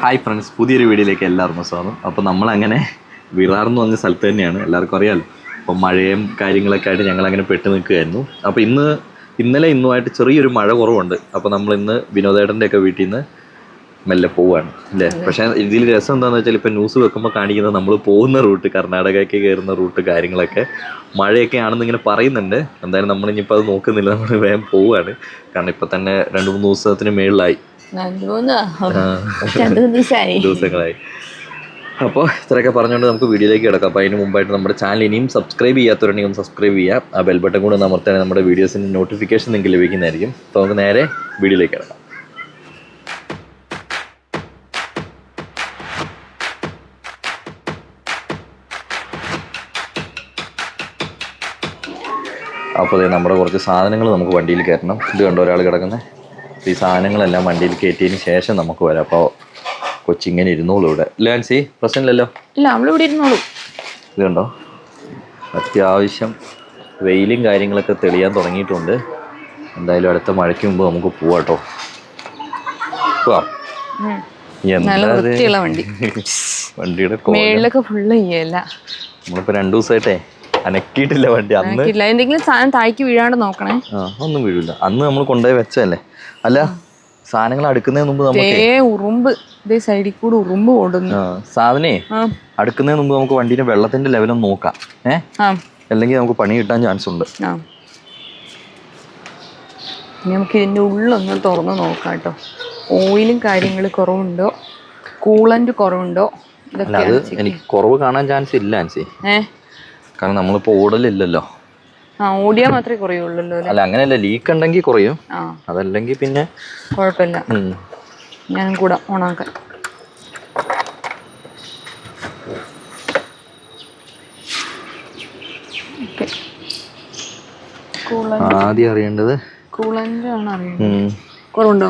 Hi friends പുതിയൊരു വീഡിയോയിലേക്ക് എല്ലാവർക്കും സ്വാഗതം. അപ്പോൾ നമ്മളങ്ങനെ വിറാർന്ന് പറഞ്ഞ സ്ഥലത്ത് തന്നെയാണ്. എല്ലാവർക്കും അറിയാമല്ലോ അപ്പോൾ മഴയും കാര്യങ്ങളൊക്കെ ആയിട്ട് ഞങ്ങളങ്ങനെ പെട്ട് നിൽക്കുകയായിരുന്നു. അപ്പോൾ ഇന്ന് ഇന്നലെ ഇന്നുമായിട്ട് ചെറിയൊരു മഴ കുറവുണ്ട്. അപ്പോൾ നമ്മൾ ഇന്ന് വിനോദേട്ടന്റെ ഒക്കെ വീട്ടിൽ നിന്ന് മെല്ലെ പോവുകയാണ് അല്ലേ? പക്ഷേ ഇതിൽ രസം എന്താണെന്ന് വെച്ചാൽ ഇപ്പോൾ ന്യൂസ് വെക്കുമ്പോൾ കാണിക്കുന്നത് നമ്മൾ പോകുന്ന റൂട്ട് കർണാടകയ്ക്ക് കയറുന്ന റൂട്ട് കാര്യങ്ങളൊക്കെ മഴയൊക്കെ ആണെന്ന് ഇങ്ങനെ പറയുന്നുണ്ട്. എന്തായാലും നമ്മൾ ഇനിയിപ്പോൾ അത് നോക്കുന്നില്ല. നമ്മൾ വേഗം പോവുകയാണ് കാരണം ഇപ്പോൾ തന്നെ രണ്ട് മൂന്ന് ദിവസത്തിന് മേളിലായി. ദിവസങ്ങളായി. അപ്പോൾ ഇത്രയൊക്കെ പറഞ്ഞുകൊണ്ട് നമുക്ക് വീഡിയോയിലേക്ക് കിടക്കാം. അപ്പോൾ അതിന് മുമ്പായിട്ട് നമ്മുടെ ചാനൽ ഇനിയും സബ്സ്ക്രൈബ് ചെയ്യാത്തവരുണ്ടെങ്കിൽ ഒന്ന് സബ്സ്ക്രൈബ് ചെയ്യാം ആ ബെൽ ബട്ടൺ കൂടെ അമർത്താൻ നമ്മുടെ വീഡിയോസിന്റെ നോട്ടിഫിക്കേഷൻ നിങ്ങൾക്ക് ലഭിക്കുന്നതായിരിക്കും. അപ്പോൾ നമുക്ക് നേരെ വീഡിയോയിലേക്ക് കിടക്കാം. അപ്പോൾ നമ്മുടെ കുറച്ച് സാധനങ്ങൾ നമുക്ക് വണ്ടിയിൽ കയറ്റണം. ഇത് കണ്ടോ ഒരാൾ കിടക്കുന്നത് ഈ സാധനങ്ങളെല്ലാം വണ്ടിയിൽ കയറ്റിയതിന് ശേഷം നമുക്ക് വരാം. അപ്പോൾ കൊച്ചിങ്ങനെ ഇരുന്നോളൂ ഇവിടെ. ലാൻസി പ്രശ്നമില്ലല്ലോ? ഇല്ല അവളിവിടെ ഇരുന്നോളൂ. ഇതുണ്ടോ? അത്യാവശ്യം വെയിലും കാര്യങ്ങളൊക്കെ തെളിയാൻ തുടങ്ങിയിട്ടുണ്ട്. എന്തായാലും അടുത്ത മഴയ്ക്ക് മുമ്പ് നമുക്ക് പോവാട്ടോ പോവാം? വണ്ടിയുടെ കോ മേളിലൊക്കെ ഫുള്ള് ചെയ്യല്ല നമ്മളിപ്പോ രണ്ടു ദിവസമായിട്ടേ അനക്കിയിട്ടില്ല വണ്ടി. അന്ന് എന്തെങ്കിലും സാധനം താഴേക്ക് വീഴാണ്ട് നോക്കണേ. ഒന്നും വീഴില്ല അന്ന് നമ്മൾ കൊണ്ടുപോയി വെച്ചല്ലേ അല്ല സാധനങ്ങൾ അടുക്കുന്നതിന് മുമ്പ് നമുക്ക് ഉറുമ്പ്. ഇതേ സൈഡിൽ കൂടെ ഉറുമ്പ് ഓടുന്നു. സാധനേ അടുക്കുന്നതിന് മുമ്പ് നമുക്ക് വണ്ടീന്റെ വെള്ളത്തിന്റെ ലെവലും നോക്കാം. ഏ? ആ. അല്ലെങ്കിൽ നമുക്ക് പണി കിട്ടാൻ ചാൻസ് ഉണ്ട്. നമുക്ക് ഇതിന്റെ ഉള്ളൊന്ന് തുറന്ന് നോക്കാം കേട്ടോ. ഓയിലും കാര്യങ്ങൾ കുറവുണ്ടോ? കൂളന്റ് കുറവുണ്ടോ? എനിക്ക് കുറവ് കാണാൻ ചാൻസ് ഇല്ല ആൻസി ഏ? കാരണം നമ്മളിപ്പോ ഓടലില്ലല്ലോ. ആ ഓടിയാൽ മാത്രമേ കുറയുള്ളൂ അല്ല? അങ്ങനെയല്ല ലീക്ക് ഉണ്ടെങ്കിൽ കുറയും. ആ. അതല്ലെങ്കിൽ പിന്നെ കുഴപ്പമില്ല. ഞാനും കൂടെ ഓണാക്കാൻ ആദ്യം അറിയേണ്ടത് കുറവുണ്ടോ?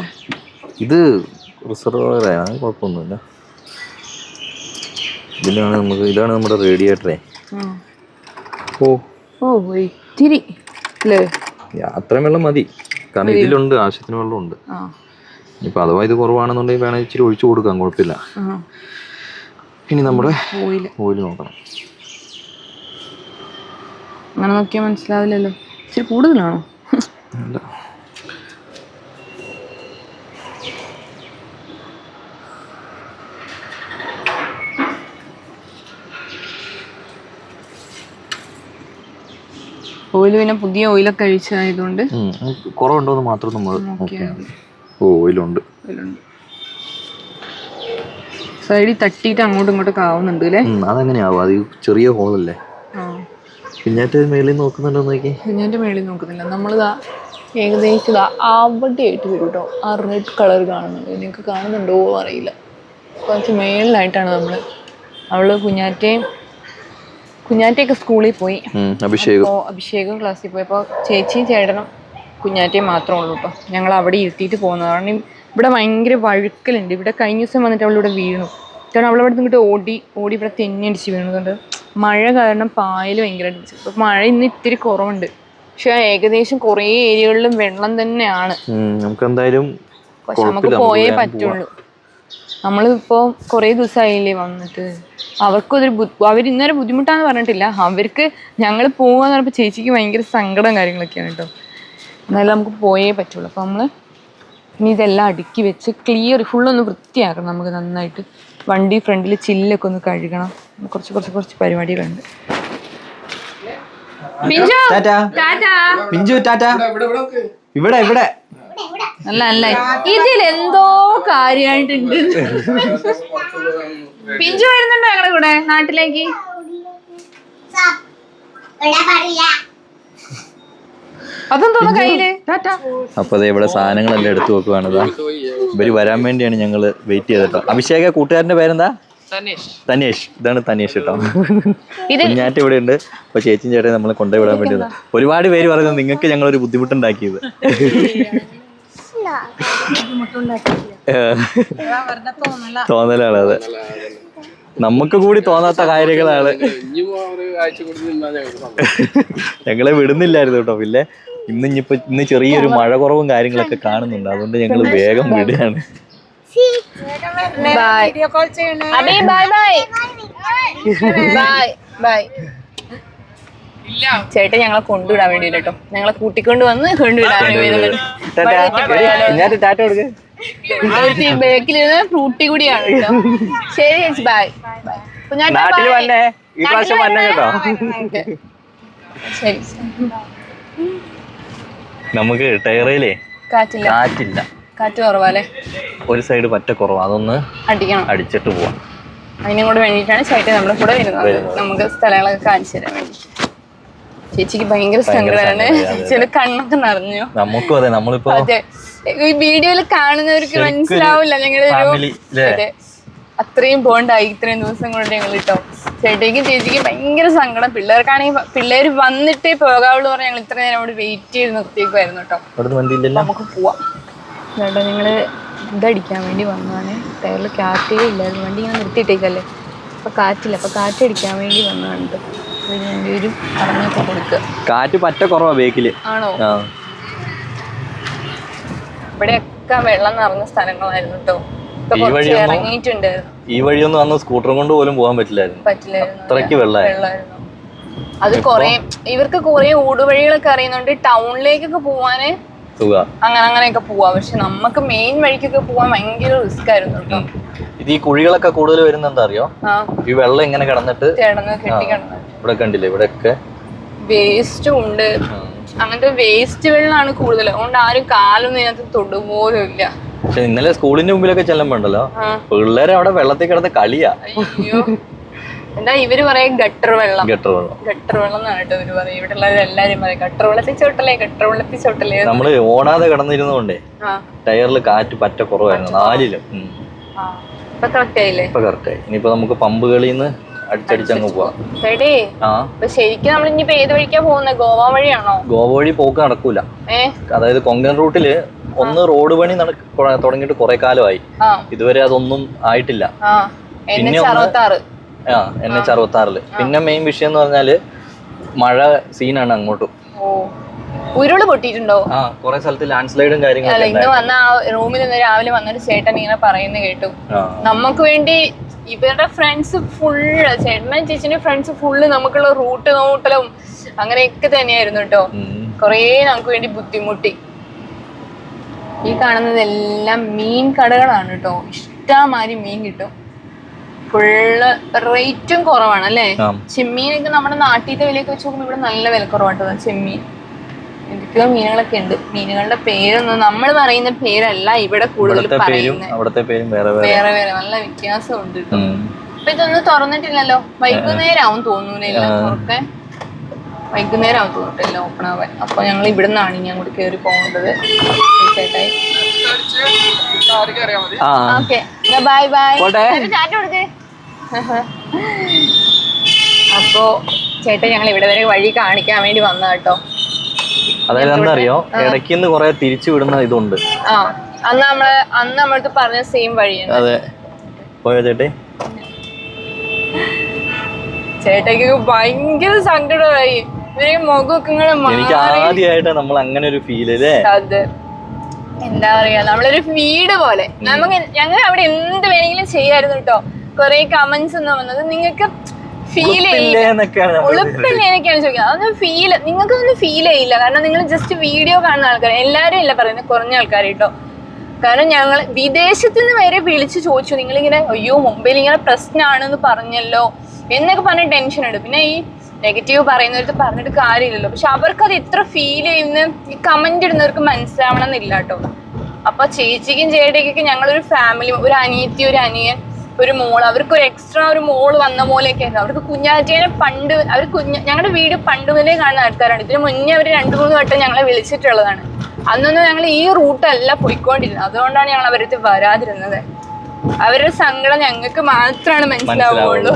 ഇത് റിസർവറാണ് കുഴപ്പമൊന്നുമില്ല. ഇതിലാണ് നമുക്ക് ഇതാണ് നമ്മുടെ റേഡിയേറ്ററേ. ഓ ഓ ഇത്തിരി അല്ലേ അത്രയും വെള്ളം മതി. കാരണം ഇതിലുണ്ട് ആവശ്യത്തിന് വെള്ളമുണ്ട്. ഇനിയിപ്പോൾ അഥവാ ഇത് കുറവാണെന്നുണ്ടെങ്കിൽ വേണമെങ്കിൽ ഇച്ചിരി ഒഴിച്ചു കൊടുക്കാം കുഴപ്പമില്ല. ഇനി നമ്മുടെ ഓയിൽ. നോക്കണം. അങ്ങനെ നോക്കിയാൽ മനസ്സിലാവില്ലല്ലോ. ഇച്ചിരി കൂടുതലാണോ? അല്ല. ഓയിൽ പിന്നെ പുതിയ ഓയിലൊക്കെ നമുക്ക് കുറവുണ്ടോ എന്ന് മാത്രം നമ്മൾ ഓയിലുണ്ട്. സൈഡിൽ തട്ടിയിട്ട് അങ്ങോട്ടും ഇങ്ങോട്ടും ആവുന്നുണ്ട് അല്ലേ? അതെങ്ങനെയാവും അത് ചെറിയ ഹോളല്ലേ? പിന്നേറ്റ് മേളിൽ നോക്കുന്നുണ്ടോ നോക്കി? കുഞ്ഞാന്റെ മേളിൽ നോക്കുന്നില്ല. നമ്മളിതാ ഏകദേശം ഇതാ അവിടെ ആയിട്ട് വരും കേട്ടോ. ആ റെഡ് കളർ കാണുന്നുണ്ട് നിങ്ങൾക്ക് കാണുന്നുണ്ടോ അറിയില്ല. കുറച്ച് മേളിലായിട്ടാണ് നമ്മൾ അവൾ കുഞ്ഞാറ്റയും കുഞ്ഞാറ്റയൊക്കെ സ്കൂളിൽ പോയി. അഭിഷേകം. അഭിഷേകം ക്ലാസ്സിൽ പോയപ്പോൾ ചേച്ചിയും ചേട്ടനും കുഞ്ഞാറ്റയും മാത്രമേ ഉള്ളൂ കേട്ടോ. ഞങ്ങൾ അവിടെ ഇരുത്തിയിട്ട് പോകുന്നത് കാരണം ഇവിടെ ഭയങ്കര വഴുക്കലുണ്ട്. ഇവിടെ കഴിഞ്ഞ ദിവസം വന്നിട്ട് അവളിവിടെ വീണു. കാരണം അവളവിടെ നിന്നിട്ട് ഓടി ഓടി ഇവിടെ തെന്നിയടിച്ച് വീണതുകൊണ്ട് മഴ കാരണം പായൽ ഭയങ്കരമായിട്ട് പിടിച്ചു അപ്പോൾ മഴ ഇന്ന് ഇത്തിരി കുറവുണ്ട്. പക്ഷെ ഏകദേശം കുറേ ഏരിയകളിലും വെള്ളം തന്നെയാണ്. ഉം, നമുക്ക് എന്തായാലും പക്ഷെ നമുക്ക് പോയേ പറ്റുള്ളൂ. നമ്മളിപ്പോൾ കുറേ ദിവസമായില്ലേ വന്നിട്ട്. അവർക്കൊരു അവർ ഇന്നേരം ബുദ്ധിമുട്ടാന്ന് പറഞ്ഞിട്ടില്ല. അവർക്ക് ഞങ്ങൾ പോകാന്ന് പറഞ്ഞപ്പോൾ ചേച്ചിക്ക് ഭയങ്കര സങ്കടം കാര്യങ്ങളൊക്കെയാണ് കേട്ടോ എന്നാലും നമുക്ക് പോയേ പറ്റുള്ളൂ. അപ്പോൾ നമ്മൾ ഇനി ഇതെല്ലാം അടുക്കി വെച്ച് ക്ലിയർ ഫുള്ളൊന്ന് വൃത്തിയാക്കണം നമുക്ക് നന്നായിട്ട്. വണ്ടി ഫ്രണ്ടിൽ ചില്ലൊക്കെ ഒന്ന് കഴുകണം. കുറച്ച് കുറച്ച് കുറച്ച് പരിപാടികളുണ്ട്. പിഞ്ചു ടാറ്റാ. പിഞ്ചു ടാറ്റ. ഇവിടെ ഇവിടെ. അല്ല അല്ല. ഇതിൽ എന്തോ കാര്യമായിട്ടുണ്ട് പിഞ്ചു വരുന്നുണ്ടോ ഞങ്ങളുടെ കൂടെ നാട്ടിലേക്ക്? അതെന്തോന്ന് കയ്യിൽ? അപ്പൊ ദേ ഇവിടെ സാധനങ്ങളെല്ലാം എടുത്തു വെക്കുവാണ് ഇവർ വരാൻ വേണ്ടിയാണ് ഞങ്ങൾ വെയിറ്റ് ചെയ്തിട്ടോ. അഭിഷേക കൂട്ടുകാരന്റെ പേരെന്താ? തനേഷ് ഇതാണ് തനേഷ് കേട്ടോ കുഞ്ഞാറ്റ ഇവിടെ ഉണ്ട് അപ്പൊ ചേച്ചിയും ചേട്ടൻ നമ്മളെ കൊണ്ടുപോയി വിടാൻ വേണ്ടി. ഒരുപാട് പേര് പറഞ്ഞു നിങ്ങൾക്ക് ഞങ്ങൾ ഒരു ബുദ്ധിമുട്ടുണ്ടാക്കിയത്. തോന്നലാണ് അതെ. നമുക്ക് കൂടി തോന്നാത്ത കാര്യങ്ങളാണ്. ഞങ്ങളെ വിടുന്നില്ലായിരുന്നു കേട്ടോ പിന്നെ ഇന്ന് ഇനിയിപ്പോ ഇന്ന് ചെറിയൊരു മഴ കുറവും കാര്യങ്ങളൊക്കെ കാണുന്നുണ്ട് അതുകൊണ്ട് ഞങ്ങൾ വേഗം വിടുകയാണ്. ബൈ വീഡിയോ കോൾ ചെയ്യണേ. അബി ബൈ ബൈ ബൈ ബൈ ചേട്ടൻ ഞങ്ങളെ കൊണ്ടുവിടാൻ വേണ്ടി കേട്ടോ ഞങ്ങളെ കൂട്ടിക്കൊണ്ട് വന്ന് കൊണ്ടുവിടാൻ വേണ്ടി ബേക്കിലിരുന്ന് ഫ്രൂട്ടി കൂടിയാണ് കേട്ടോ ശരി ചേച്ചി ബൈ നാട്ടിൽ വന്നേ. ഈ പ്രാവശ്യം വന്നേ കേട്ടോ. ശരി നമുക്ക് ടയറിലേ കാറ്റില്ല. കാറ്റില്ല. കാറ്റ് കുറവല്ലേ? ഒരു സൈഡ് പറ്റ കുറവാ. അതൊന്ന് അടിക്കണം. അടിച്ചിട്ട് പോവാം. അതിനും കൂടെ വേണ്ടിയിട്ടാണ് ചേട്ടൻ നമ്മുടെ കൂടെ വരുന്നത്. നമുക്ക് സ്ഥലങ്ങളൊക്കെ കാണിച്ചു തരാൻ വേണ്ടി. ചേച്ചിക്ക് ഭയങ്കര സങ്കടമാണ്. ചില കണ്ണൊക്കെ നിറഞ്ഞു. നമുക്കും അതെ നമ്മളിപ്പോ ഈ വീഡിയോയിൽ കാണുന്നവർക്ക് മനസ്സിലാവില്ല. ഞങ്ങളുടെ അത്രയും ബോണ്ടായി ഇത്രയും ദിവസം കൊണ്ട് ഞങ്ങൾ കേട്ടോ ചേട്ടേക്കും ചേച്ചിക്കും ഭയങ്കര സങ്കടം. പിള്ളേർക്കാണെങ്കിൽ പിള്ളേർ വന്നിട്ടേ പോകാവുള്ളൂ പറഞ്ഞ് ഞങ്ങൾ ഇത്ര നേരം അവിടെ വെയിറ്റ് ചെയ്ത് നിർത്തിയേക്കുമായിരുന്നു കേട്ടോ നമുക്ക് പോവാം. ചേട്ടാ നിങ്ങൾ ഇതടിക്കാൻ വേണ്ടി വന്നതാണ്. ടയറിൽ കാറ്റേ ഇല്ലായിരുന്നു. വണ്ടി ഇങ്ങനെ നിർത്തിയിട്ടേക്കല്ലേ? അപ്പൊ കാറ്റില്ല. അപ്പൊ കാറ്റടിക്കാൻ വേണ്ടി വന്നതാണ് കേട്ടോ കൊടുക്കുക കാറ്റ് പറ്റ കുറവാ ബേക്കിൽ. ആണോ? ഇവിടെയൊക്കെ വെള്ളം നിറഞ്ഞ സ്ഥലങ്ങളായിരുന്നു കേട്ടോ ഈ വഴി വഴിയൊന്നും- ഈ വഴിയൊന്നും അന്ന് സ്കൂട്ടറും കൊണ്ട് പോലും പോകാൻ പറ്റില്ലായിരുന്നു. അത്രയ്ക്ക് വെള്ളമായി വെള്ളമായിരുന്നു അത് കൊറേ ഇവർക്ക് കൊറേ ഊടുവഴികളൊക്കെ അറിയുന്നുണ്ട്. ടൗണിലേക്കൊക്കെ പോവാന് അങ്ങനെ അങ്ങനെയൊക്കെ പോവാ. പക്ഷെ നമുക്ക് മെയിൻ വഴിക്കൊക്കെ പോവാൻ ഭയങ്കര റിസ്ക് ആയിരുന്നു കേട്ടോ ഇത് ഈ കുഴികളൊക്കെ കൂടുതൽ വരുന്ന എന്താ അറിയോ ഈ വെള്ളം ഇങ്ങനെ കിടന്നിട്ട് ഇവിടെ കണ്ടില്ലേ ഇവിടെയൊക്കെ? വേസ്റ്റും ഉണ്ട്. അങ്ങനത്തെ വേസ്റ്റ് വെള്ളമാണ് കൂടുതൽ അതുകൊണ്ട് ആരും കാലൊന്നും ഇതിനകത്ത് തൊടുപോലും ഇല്ല. പക്ഷെ ഇന്നലെ സ്കൂളിന്റെ മുമ്പിലൊക്കെ ചെല്ലുമ്പോണ്ടല്ലോ പിള്ളേരെ അവിടെ വെള്ളത്തിൽ കിടന്ന് കളിയാ. അയ്യോ. എന്താ ഇവർ പറയും ഗട്ടർ വെള്ളം. ഗട്ടർ വെള്ളം. ഗട്ടർ വെള്ളം എന്നാണ് കേട്ടോ ഇവർ പറയും ഇവിടെ ഉള്ളവർ എല്ലാരും പറയും ഗട്ടർ വെള്ളത്തിൽ ചോട്ടല്ലേ ഗട്ടർ വെള്ളത്തിൽ ചോട്ടല്ലേ നമ്മൾ ഓടാതെ കിടന്നിരുന്നോണ്ടേ ടയറിൽ കാറ്റ് പറ്റ കുറവായിരുന്നു നാലിലും. ആ. ഇപ്പൊ കറക്റ്റായി ഇനിയിപ്പോ നമുക്ക് പമ്പ് കളിന്ന് അടിച്ചടിച്ചങ്ങ് പോവാം. ശരിക്കും നമ്മൾ ഇനിയിപ്പോ ഏത് വഴിക്കാ പോകുന്നത് ഗോവ വഴിയാണോ? ഗോവ വഴി പോക്ക് നടക്കൂല. അതായത് കൊങ്കൺ റൂട്ടിൽ ഒന്ന് റോഡ് പണി തുടങ്ങിയിട്ട് കുറെ കാലമായി. ഇതുവരെ അതൊന്നും ആയിട്ടില്ല. പിന്നെ ആ എൻ എച്ച് അറുപത്തി ആറിൽ പിന്നെ മെയിൻ വിഷയം എന്ന് പറഞ്ഞാൽ മഴ സീനാണ് അങ്ങോട്ടും. ഉരുൾ പൊട്ടിയിട്ടുണ്ടോ? ആ കുറെ സ്ഥലത്ത് ലാൻഡ് സ്ലൈഡും അല്ല കാര്യങ്ങളൊക്കെ ഇന്ന് വന്ന ആ റൂമിൽ നിന്ന് രാവിലെ വന്നൊരു ചേട്ടൻ ഇങ്ങനെ പറയുന്നത് കേട്ടു. നമുക്ക് വേണ്ടി ഇവരുടെ ഫ്രണ്ട്സ് ഫുള്ള് ചേട്ടനും ചേച്ചിന്റെ ഫ്രണ്ട്സ് ഫുള്ള് നമുക്കുള്ള റൂട്ട് നോട്ടലും അങ്ങനെയൊക്കെ തന്നെയായിരുന്നു കേട്ടോ. കൊറേ നമുക്ക് വേണ്ടി ബുദ്ധിമുട്ടി. ഈ കാണുന്നതെല്ലാം മീൻ കടകളാണ് കേട്ടോ. ഇഷ്ടമാതിരി മീൻ കിട്ടും. ഫുള്ള് റേറ്റും കുറവാണ് അല്ലേ. ചെമ്മീനൊക്കെ നമ്മുടെ നാട്ടിലത്തെ വിലയൊക്കെ വെച്ച് നോക്കുമ്പോൾ ഇവിടെ നല്ല വില കുറവാട്ടോ ചെമ്മീൻ. എന്തൊക്കെയോ മീനുകളൊക്കെ ഉണ്ട്. മീനുകളുടെ പേരൊന്നും നമ്മൾ പറയുന്ന പേരല്ല ഇവിടെ കൂടുതൽ പറയുന്നത്. അവിടുത്തെ പേരും വേറെ വേറെ. നല്ല വ്യത്യാസമുണ്ട്. ഇപ്പൊ ഇതൊന്നും തുറന്നിട്ടില്ലല്ലോ. വൈകുന്നേരം ആവും തോന്നൂലല്ലോ തുറക്കാൻ. വൈകുന്നേരം ആവും തോന്നിട്ടില്ല ഓപ്പൺ ആവാൻ. അപ്പൊ ഞങ്ങൾ ഇവിടെ നിന്നാണ് ഇനി അങ്ങോട്ട് കയറി പോകേണ്ടത്. ഓക്കെ. Bye bye. പോട്ടെ. ചാറ്റ കൊടുക്കേ. അപ്പോ ചേട്ടാ ഞങ്ങൾ ഇവിടെ വരെ വഴി കാണിക്കാൻ വേണ്ടി വന്ന കേട്ടോ അതായത് എന്താ അറിയോ ഇടയ്ക്ക് കുറെ തിരിച്ചു വിടുന്ന ഇതുണ്ട്. ആ. അന്ന് നമ്മൾ അന്ന് നമ്മളടുത്ത് പറഞ്ഞ സെയിം വഴിയാണ്. അതെ. പോയോ ചേട്ടേ? ചേട്ടയ്ക്ക് ഭയങ്കര സങ്കടമായി. ഇവരെ മുഖമൊക്കെ ഇങ്ങനെ എനിക്ക് ആദ്യമായിട്ട് നമ്മൾ അങ്ങനെ ഒരു ഫീൽ അല്ലേ? അത്. എന്താ പറയാ നമ്മളൊരു വീട് പോലെ. നമുക്ക് ഞങ്ങൾ അവിടെ എന്ത് വേണമെങ്കിലും ചെയ്യായിരുന്നു കേട്ടോ. കൊറേ കമന്റ്സ് ഒന്നും വന്നത്. നിങ്ങൾക്ക് ഫീൽ ഉളുപ്പില്ലേ എന്നൊക്കെയാണ് നമ്മൾ ഉളുപ്പില്ലേ ചോദിക്കുന്നത്. അതൊന്നും ഫീൽ നിങ്ങൾക്കൊന്നും ഫീൽ ചെയ്യില്ല. കാരണം നിങ്ങൾ ജസ്റ്റ് വീഡിയോ കാണുന്ന ആൾക്കാർ എല്ലാരും ഇല്ല പറയുന്നത് കുറഞ്ഞ ആൾക്കാർ കേട്ടോ കാരണം ഞങ്ങൾ വിദേശത്ത് നിന്ന് വരെ വിളിച്ച് ചോദിച്ചു. നിങ്ങളിങ്ങനെ അയ്യോ മുംബൈയിൽ ഇങ്ങനെ പ്രശ്നമാണെന്ന് പറഞ്ഞല്ലോ. എന്നൊക്കെ പറഞ്ഞ ടെൻഷൻ ഉണ്ട്. പിന്നെ ഈ നെഗറ്റീവ് പറയുന്നവർക്ക് പറഞ്ഞിട്ട് കാര്യമില്ലല്ലോ. പക്ഷെ അവർക്ക് അത് എത്ര ഫീൽ ചെയ്യുന്ന? ഈ കമന്റ് ഇടുന്നവർക്ക് മനസ്സിലാവണം എന്നില്ല കേട്ടോ അപ്പൊ ചേച്ചിക്കും ചേട്ടയ്ക്കൊക്കെ ഞങ്ങളൊരു ഫാമിലി ഒരു അനിയത്തി ഒരു അനിയൻ ഒരു മോൾ അവർക്ക് ഒരു എക്സ്ട്രാ ഒരു മോൾ വന്ന പോലെയൊക്കെ ആയിരുന്നു. അവർക്ക് കുഞ്ഞാറ്റേനെ പണ്ട് അവർ കുഞ്ഞ ഞങ്ങളുടെ വീട് പണ്ട് മുതലേ കാണുന്ന ആൾക്കാരാണ്. ഇതിന് മുന്നേ അവർ രണ്ട് മൂന്ന് വട്ടം ഞങ്ങളെ വിളിച്ചിട്ടുള്ളതാണ്. അന്നൊന്നും ഞങ്ങൾ ഈ റൂട്ടല്ല പോയിക്കൊണ്ടിരുന്നത്. അതുകൊണ്ടാണ് ഞങ്ങൾ അവരടുത്ത് വരാതിരുന്നത്. അവരുടെ സങ്കടം ഞങ്ങൾക്ക് മാത്രമാണ് മനസ്സിലാവുള്ളൂ.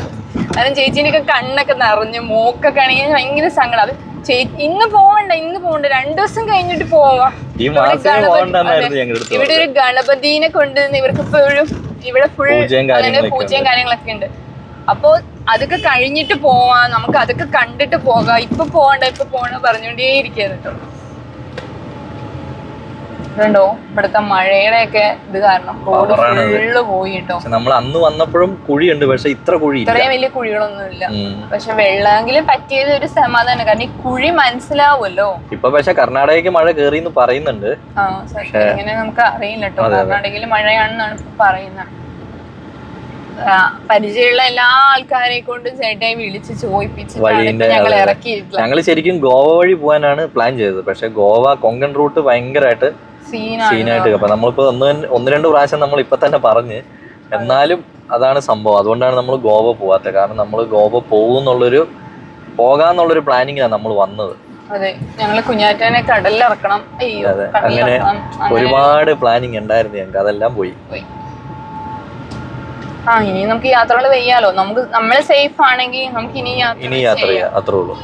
കാരണം ചേച്ചീന്റെ ഒക്കെ കണ്ണൊക്കെ നിറഞ്ഞു മോക്കൊക്കെ ആണെങ്കിൽ ഭയങ്കര സങ്കടം. അത് ഇന്ന് പോവണ്ട ഇന്ന് പോവണ്ട രണ്ടു ദിവസം കഴിഞ്ഞിട്ട് പോവാ. ഇവിടെ ഒരു ഗണപതിനെ കൊണ്ടുവന്ന് ഇവർക്ക് ഇപ്പോഴും ഇവിടെ ഫുൾ പൂജയും അങ്ങനെ കാര്യങ്ങളൊക്കെ പൂജയും കാര്യങ്ങളൊക്കെ ഉണ്ട്. അപ്പോ അതൊക്കെ കഴിഞ്ഞിട്ട് പോവാം. നമുക്ക് അതൊക്കെ കണ്ടിട്ട് പോകാം. ഇപ്പൊ പോകണ്ട ഇപ്പൊ പോണ പറഞ്ഞോണ്ടേ ഇരിക്കുന്നു കേട്ടോ. ഇതുണ്ടോ ഇവിടുത്തെ മഴയുടെ ഒക്കെ ഇത് കാരണം റോഡ് ഫുള്ള് പോയി കേട്ടോ. നമ്മൾ അന്ന് വന്നപ്പോഴും കുഴിയുണ്ട് പക്ഷെ ഇത്ര കുഴി ഇത്രയും വലിയ കുഴികളൊന്നും ഇല്ല. പക്ഷെ വെള്ളമെങ്കിലും പറ്റിയത് ഒരു സമാധാനം. കാരണം ഈ കുഴി മനസ്സിലാവുമല്ലോ. ഇപ്പൊ പക്ഷെ കർണാടകയ്ക്ക് മഴ കേറി എന്ന് പറയുന്നുണ്ട്. ആ ഇങ്ങനെ നമുക്ക് അറിയില്ല കേട്ടോ. കർണാടകയിൽ മഴയാണെന്നാണ് പറയുന്നത്. പരിചയമുള്ള എല്ലാ ആൾക്കാരെ കൊണ്ടും ചേട്ടായി വിളിച്ച് ചോദിപ്പിച്ചിട്ടാണ് ഞങ്ങൾ ഇറക്കിയിട്ടില്ല ഞങ്ങൾ ശരിക്കും ഗോവ വഴി പോകാനാണ് പ്ലാൻ ചെയ്തത്. പക്ഷെ ഗോവ കൊങ്കൺ റൂട്ട് ഭയങ്കരമായിട്ട് സീനായിട്ട് അപ്പൊ നമ്മളിപ്പോ ഒന്ന് തന്നെ- ഒന്ന് രണ്ട് പ്രാവശ്യം നമ്മൾ ഇപ്പൊ തന്നെ പറഞ്ഞ് എന്നാലും അതാണ് സംഭവം. അതുകൊണ്ടാണ് നമ്മൾ ഗോവ പോവാത്തത് കാരണം നമ്മൾ ഗോവ പോകുന്നുള്ളൊരു പോകാന്നുള്ളൊരു പ്ലാനിങ്ങിലാണ് നമ്മൾ വന്നത്. അതെ ഞങ്ങൾ കുഞ്ഞാറ്റനെ കടലിലിറക്കണം. അങ്ങനെ ഒരുപാട് പ്ലാനിങ് ഉണ്ടായിരുന്നു ഞങ്ങൾക്ക്. അതെല്ലാം പോയി. ആ ഇനി നമുക്ക് യാത്രകൾ ചെയ്യാലോ. നമുക്ക് നമ്മൾ സേഫ് ആണെങ്കിൽ നമുക്ക് ഇനി ഇനി യാത്ര ചെയ്യാം. അത്രേ ഉള്ളൂ.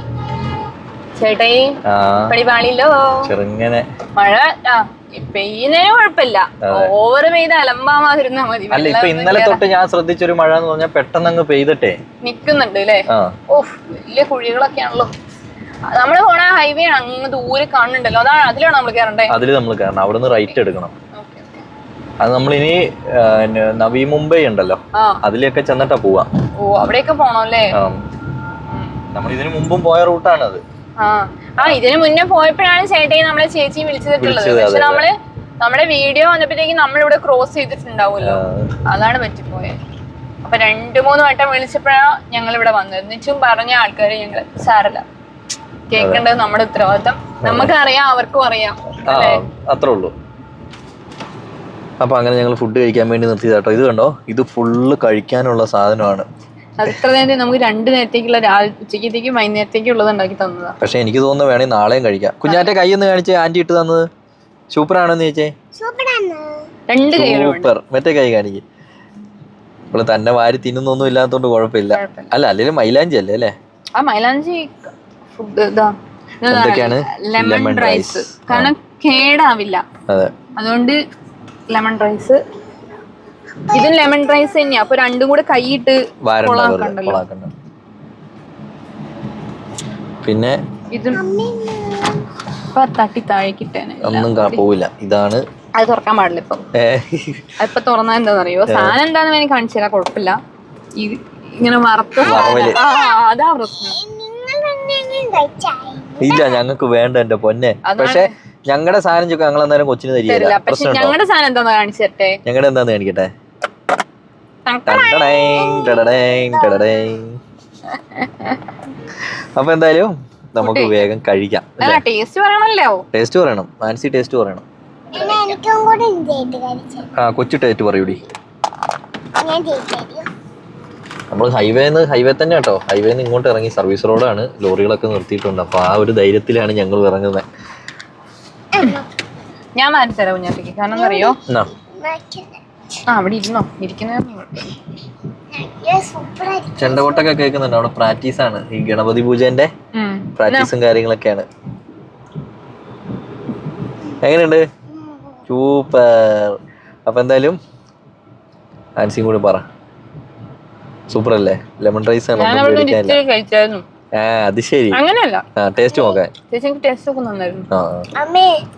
ചേട്ടായി ആ. പടിപാളില്ലോ ചെറുങ്ങനെ. മഴ ആ. പെയ്യുന്നതിന് കുഴപ്പമില്ല. ഓവർ പെയ്ത് അലമ്പാമാതിരുന്നാ മതി. അല്ല ഇപ്പൊ ഇന്നലെ തൊട്ട് ഞാൻ ശ്രദ്ധിച്ചൊരു മഴ എന്ന് പറഞ്ഞാൽ പെട്ടെന്ന് അങ്ങ് പെയ്തിട്ടെ. നിക്കുന്നുണ്ട് അല്ലേ ഓഹ് വലിയ കുഴികളൊക്കെയാണല്ലോ. നമ്മൾ പോണ ഹൈവേ അങ്ങ് ദൂരെ കാണുന്നുണ്ടല്ലോ. അതാണ് അതിലാണ് നമ്മൾ കയറണ്ടേ അതിൽ നമ്മൾ കയറണം അവിടുന്ന് റൈറ്റ് എടുക്കണം. അത് നമ്മളിനി നവി മുംബൈ ഉണ്ടല്ലോ. അതിലേക്ക് അതിലൊക്കെ ചെന്നിട്ടാ പോവാ. ഓ അവിടെയൊക്കെ പോണോ അല്ലേ നമ്മൾ ഇതിനു മുമ്പും പോയ റൂട്ടാണ് അത് ആ ഇതിനു മുന്നേ പോയപ്പോഴാണ് ചേട്ടയെ നമ്മളെ ചേച്ചി വിളിച്ചിട്ടുള്ളത് പക്ഷെ നമ്മൾ നമ്മുടെ വീഡിയോ വന്നപ്പോഴത്തേക്ക് നമ്മളിവിടെ ക്രോസ് ചെയ്തിട്ടുണ്ടാവുമല്ലോ. അതാണ് പറ്റിപ്പോയത്. അപ്പൊ രണ്ടു മൂന്ന് വട്ടം വിളിച്ചപ്പോഴാണ് ഞങ്ങൾ ഇവിടെ വന്നത്. എന്നിട്ടും പറഞ്ഞ ആൾക്കാര് ഞങ്ങൾ സാറല്ല കേൾക്കേണ്ടത് നമ്മുടെ ഉത്തരവാദിത്തം. നമുക്കറിയാം അവർക്കും അറിയാം. അത്രേ ഉള്ളൂ. അപ്പൊ അങ്ങനെ ഞങ്ങൾ ഫുഡ് കഴിക്കാൻ വേണ്ടി നിർത്തിയതാട്ടോ. ഇത് കണ്ടോ? ഇത് ഫുള്ള് കഴിക്കാനുള്ള സാധനമാണ്. അത് ഇത്ര നേരത്തെ നമുക്ക് രണ്ട് നേരത്തേക്കുള്ള രാവിലെ ഉച്ചക്കത്തേക്കും വൈകുന്നേരത്തേക്കും ഉള്ളത് ഉണ്ടാക്കി തന്നതാ. പക്ഷെ എനിക്ക് തോന്നുന്നു വേണേ നാളെയും കഴിക്കാം. കുഞ്ഞാറ്റ കൈ ഒന്ന് കാണിച്ച് ആന്റി ഇട്ട് തന്നത്. സൂപ്പറാണെന്ന് ചോദിച്ചേ? രണ്ട് സൂപ്പർ. മറ്റേ കൈ കാണിക്ക്. ഇവൾ തന്നെ വാരി തിന്നുന്നൊന്നും ഇല്ലാത്തോണ്ട് കുഴപ്പമില്ല. അല്ല അല്ലെങ്കിൽ മൈലാഞ്ചി അല്ലേ അല്ലേ? ആ മൈലാഞ്ചി ഫുഡ് ഇതാ. എന്തൊക്കെയാണ്? ലെമൺ റൈസ് കാരണം കേടാവില്ല. അതെ. അതുകൊണ്ട് ലെമൺ റൈസ് ഇതും ലെമൺ റൈസ് തന്നെയാ. അപ്പൊ രണ്ടും കൂടെ കൈയിട്ട് പിന്നെ തട്ടി താഴേക്കിട്ടേനെ ഒന്നും പോവില്ല. ഇതാണ് അത് തുറക്കാൻ പാടില്ല ഇപ്പൊ. ഇപ്പൊ തുറന്നാ എന്താന്ന് അറിയോ സാധനം എന്താന്ന് വേണേ കാണിച്ചു തരാം കുഴപ്പമില്ല. ഇത് ഇങ്ങനെ വറുത്ത് അതാ പ്രശ്നം. ഇല്ല ഞങ്ങൾക്ക് വേണ്ട എന്റെ പൊന്നെ. പക്ഷെ ഞങ്ങളുടെ സാധനം ഞങ്ങൾ അന്നേരം കൊച്ചിന് തരില്ല. ഞങ്ങളുടെ സാധനം എന്താന്ന് കാണിച്ചേ ഞങ്ങളുടെ എന്താന്ന് കാണിക്കട്ടെ. അപ്പൊ എന്തായാലും നമുക്ക് വേഗം കഴിക്കാം ടേസ്റ്റ് പറയണല്ലോ ടേസ്റ്റ് പറയണം മാൻസി ടേസ്റ്റ് പറയണം. എനിക്കും കൂടെ ചെയ്ത് കഴിച്ചു. ആ കൊച്ചു ടേസ്റ്റ് പറയൂടി. ഞാൻ നമ്മൾ ഹൈവേന്ന് ഹൈവേ തന്നെ കേട്ടോ. ഹൈവേന്ന് ഇങ്ങോട്ട് ഇറങ്ങി സർവീസ് റോഡാണ് ലോറികളൊക്കെ നിർത്തിയിട്ടുണ്ട്. അപ്പൊ ആ ഒരു ധൈര്യത്തിലാണ് ഞങ്ങൾ ഇറങ്ങുന്നത് ഞാൻ മനസ്സിലാവും തരാം കുഞ്ഞാത്തേക്ക് കാരണം എന്താ അറിയോ എന്നാ ആ അവിടെ ഇരുന്നോ. ഇരിക്കുന്ന ചെണ്ടകൊട്ടൊക്കെ കേൾക്കുന്നുണ്ട്. അവിടെ പ്രാക്ടീസ് ആണ്. ഈ ഗണപതി പൂജന്റെ പ്രാക്ടീസും കാര്യങ്ങളൊക്കെയാണ്. എങ്ങനെയുണ്ട്? സൂപ്പർ. അപ്പൊ എന്തായാലും ആൻസിയും കൂടി പറ. സൂപ്പർ അല്ലേ ലെമൺ റൈസ് ആണ് ആ അത് ശരി. ആ ടേസ്റ്റ് നോക്കാൻ.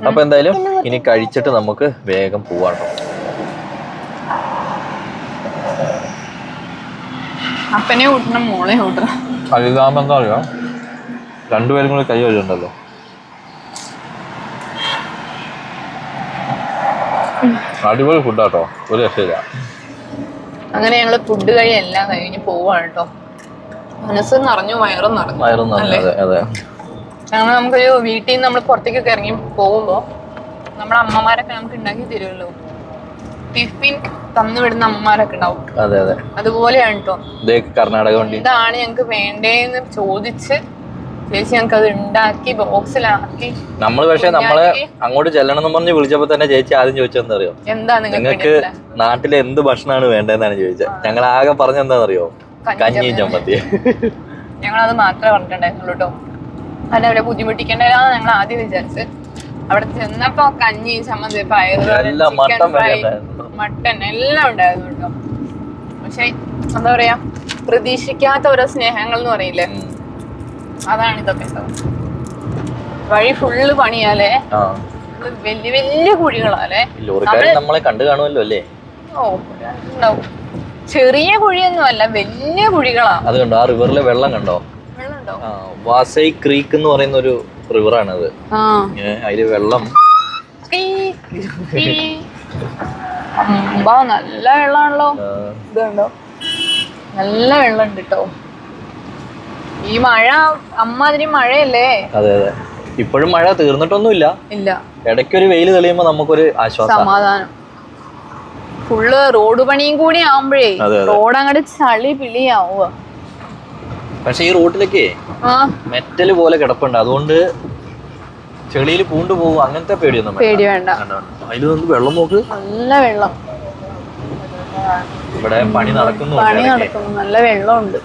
അപ്പൊ എന്തായാലും ഇനി കഴിച്ചിട്ട് നമുക്ക് വേഗം പോവാട്ടോ. അപ്പനെ കൂട്ടണം മോളെ കൂട്ടണം. അഴുകാമ്പം എന്താ അറിയാം? രണ്ടുപേരും കൂടി കൈ കഴുകുണ്ടല്ലോ. അടിപൊളി ഫുഡാട്ടോ ഒരു രക്ഷയില്ല. അങ്ങനെ ഞങ്ങൾ ഫുഡ് കഴി എല്ലാം കഴിഞ്ഞ് പോവാണ് കേട്ടോ മനസ്സ് നിറഞ്ഞു വയറും നിറഞ്ഞു. വയറും അതെ ഞങ്ങൾ നമുക്കൊരു വീട്ടിൽ നിന്ന് നമ്മൾ പുറത്തേക്കൊക്കെ ഇറങ്ങി പോകുമ്പോ നമ്മുടെ അമ്മമാരൊക്കെ നമുക്ക് ഉണ്ടാക്കി തരുമല്ലോ. ടിഫിൻ തന്നു വിടുന്ന അമ്മമാരൊക്കെ ഉണ്ടാവും. അതെ അതെ. അതുപോലെയാണ് കേട്ടോ കർണാടക വണ്ടി. ഇതാണ് ഞങ്ങൾക്ക് വേണ്ടേന്ന് ചോദിച്ച് ചേച്ചി ഞങ്ങൾക്ക് അത് ഉണ്ടാക്കി ബോക്സിലാക്കി. നമ്മൾ പക്ഷെ നമ്മളെ അങ്ങോട്ട് ചെല്ലണം എന്ന് പറഞ്ഞ് വിളിച്ചപ്പോ തന്നെ ചേച്ചി ആദ്യം ചോദിച്ചെന്താ അറിയോ എന്താ നിങ്ങൾക്ക് നാട്ടിലെ എന്ത് ഭക്ഷണമാണ് വേണ്ടതെന്നാണ് ചോദിച്ചത്. ഞങ്ങൾ ആകെ പറഞ്ഞെന്താണെന്നറിയോ കഞ്ഞിയും ചമ്മന്തി. ഞങ്ങൾ അത് മാത്രമേ പറഞ്ഞിട്ടുണ്ടായിരുന്നുള്ളൂ കേട്ടോ അല്ല അവരെ ബുദ്ധിമുട്ടിക്കേണ്ടതാണ് ഞങ്ങൾ ആദ്യം വിചാരിച്ച് അവിടെ ചെന്നപ്പോ കഞ്ഞി ചമ്മന്തി പയറ് ചിക്കൻ മട്ടൻ ഫ്രൈ. മട്ടൻ എല്ലാം ഉണ്ടായിരുന്നു കേട്ടോ. പക്ഷെ എന്താ പറയാ പ്രതീക്ഷിക്കാത്ത ഓരോ സ്നേഹങ്ങൾ എന്ന് പറയില്ലേ? അതാണ് ഇതൊക്കെ വഴി ഫുള്ള് പണിയാലേ? വലിയ വലിയ കുഴികളാലേ? നമ്മളെ കണ്ടു കാണുമല്ലോ അല്ലേ? ഓ ഉണ്ടാവും ചെറിയ കുഴിയൊന്നും അല്ല വലിയ കുഴികളാ. അത് കണ്ടോ ആ റിവറിലെ വെള്ളം കണ്ടോ? വെള്ളം ഉണ്ടോ? വാസൈ ക്രീക്ക് എന്ന് പറയുന്ന ഒരു റിവറാണ് അത് ആ. ഇങ്ങനെ അതിൽ വെള്ളം. നല്ല വെള്ളമാണല്ലോ ഇതുണ്ടോ? നല്ല വെള്ളം ഉണ്ട് കേട്ടോ ഈ മഴ അമ്മാതിരി മഴയല്ലേ? അതെ അതെ. ഇപ്പോഴും മഴ തീർന്നിട്ടൊന്നുമില്ല. ഇല്ല. ഇടയ്ക്കൊരു വെയിൽ തെളിയുമ്പോ നമുക്കൊരു ആശ്വാസം. സമാധാനം. ഫുള്ള് റോഡ് പണിയും കൂടി ആവുമ്പോഴേ. റോഡ് അങ്ങോട്ട് ചളി പിളിയാവുക. പക്ഷെ ഈ റോട്ടിലൊക്കെ മെറ്റൽ പോലെ കിടപ്പുണ്ട്. അതുകൊണ്ട് ചെളിയിൽ പൂണ്ടു പോകും. അങ്ങനത്തെ പേടിയൊന്നും. പേടി വേണ്ട. അതിൽ വന്ന് വെള്ളം നോക്ക്. നല്ല വെള്ളം. ഇവിടെ പണി നടക്കുന്നു. പണി നടക്കുന്നു. നല്ല വെള്ളമുണ്ട്.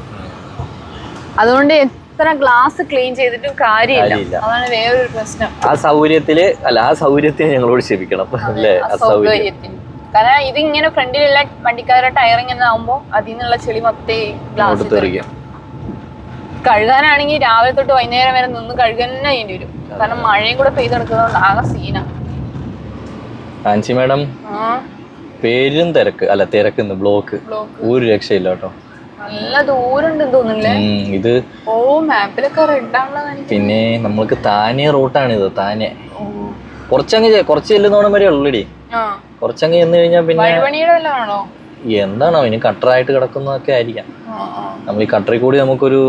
അതുകൊണ്ട് എത്ര ഗ്ലാസ് ക്ലീൻ ചെയ്തിട്ടും കാര്യമില്ല. അതാണ് വേറൊരു പ്രശ്നം. ആ സൗകര്യത്തിൽ അല്ല ആ സൗകര്യത്തിന് ഞങ്ങളോട് ക്ഷമിക്കണം. അല്ലേ? അസൗകര്യം കാരണം ഇതിങ്ങനെ ഫ്രണ്ടിലുള്ള വണ്ടിക്കാരുടെ ടയറിങ് എന്നാകുമ്പോ അതിൽ നിന്നുള്ള ചെളി മൊത്തം ഗ്ലാസ് തെറിക്കാം കഴുകാനാണെങ്കിൽ രാവിലെ തൊട്ട് വൈകുന്നേരം വരെ നിന്ന് കഴുകാൻ തന്നെ ചെയ്യേണ്ടി വരും. കാരണം മഴയും കൂടെ പെയ്ത് കിടക്കുന്നതുകൊണ്ട് ആകെ സീനാ. ആൻസി മാഡം പേരും തിരക്ക് അല്ല തിരക്ക് ബ്ലോക്ക് ഒരു രക്ഷയില്ല കേട്ടോ. നല്ല ദൂരം തോന്നുന്നില്ലേ? ഇത് ഓ മാപ്പിലൊക്കെ റെഡ് പിന്നെ നമ്മൾക്ക് താനെ റൂട്ടാണ് ഇത് താനെ കുറച്ചങ്ങ് കുറച്ച് ചെല്ലുന്നോണം വരെ ഉള്ളടി. കുറച്ചങ്ങ് ചെന്ന് കഴിഞ്ഞാൽ പിന്നെ എന്താണോ ഇനി കട്ടറായിട്ട് കിടക്കുന്നതൊക്കെ ആയിരിക്കാം. നമ്മൾ ഈ കട്ടറിൽ കൂടി നമുക്കൊരു